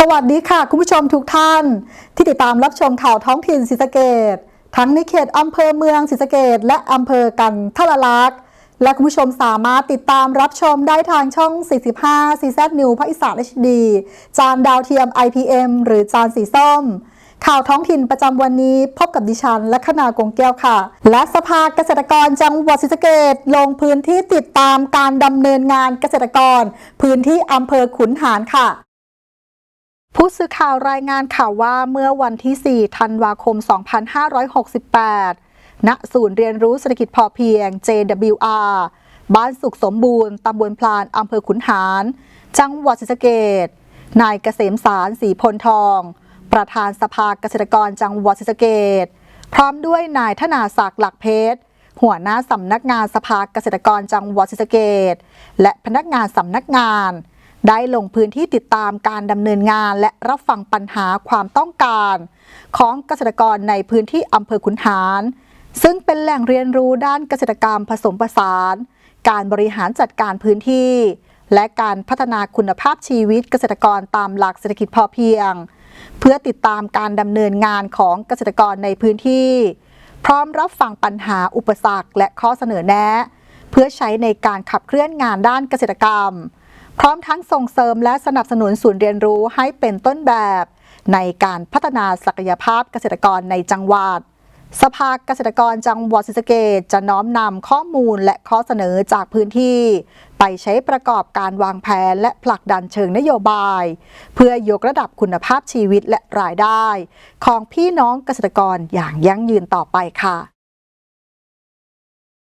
สวัสดีค่ะ คุณผู้ชมทุกท่าน ที่ติดตามรับชมข่าวท้องถิ่นศรีสะเกดทั้งในเขตอำเภอเมืองศรีสะเกดและอำเภอกันทละลักษณ์และคุณผู้ชมสามารถติดตามรับชมได้ทางช่อง 45 CZ New ภาคอีสาน HD จานดาวเทียม IPM หรือจานสีส้ม ข่าวท้องถิ่นประจำวันนี้พบกับดิฉัน และขนากงแก้วค่ะ และสภาเกษตรกรจังหวัดศรีสะเกดลงพื้นที่ติดตามการดำเนินงานเกษตรกร พื้นที่อำเภอขุนหารค่ะ ผู้สื่อข่าวรายงานข่าวว่าเมื่อวันที่ 4 ธันวาคม 2568 ณ ศูนย์เรียนรู้เศรษฐกิจพอเพียง JWR บ้านสุขสมบูรณ์ ตำบลพลาน อำเภอขุนหาร จังหวัดศรีสะเกดนายเกษมสารสีพลทอง ประธานสภาเกษตรกรจังหวัดศรีสะเกดพร้อมด้วยนายธนาศักดิ์หลักเพชร หัวหน้าสำนักงานสภาเกษตรกรจังหวัดศรีสะเกดและพนักงานสำนักงาน ได้ลงพื้นที่ติดตามการดำเนินงานและรับฟังปัญหาความต้องการ ของเกษตรกรในพื้นที่อำเภอขุนหาร ซึ่งเป็นแหล่งเรียนรู้ด้านเกษตรกรรมผสมผสาน การบริหารจัดการพื้นที่ และการพัฒนาคุณภาพชีวิตเกษตรกรตามหลักเศรษฐกิจพอเพียง เพื่อติดตามการดำเนินงานของเกษตรกรในพื้นที่ พร้อมรับฟังปัญหาอุปสรรคและข้อเสนอแนะ เพื่อใช้ในการขับเคลื่อนงานด้านเกษตรกรรม พร้อมทั้งส่งเสริมและสนับสนุนศูนย์เรียนรู้ให้เป็นต้นแบบ ในการพัฒนาศักยภาพเกษตรกรในจังหวัด สภาเกษตรกรจังหวัดศรีสะเกษจะน้อมนำข้อมูลและข้อเสนอจากพื้นที่ ไปใช้ประกอบการวางแผนและผลักดันเชิงนโยบาย เพื่อยกระดับคุณภาพชีวิตและรายได้ ของพี่น้องเกษตรกรอย่างยั่งยืนต่อไปค่ะ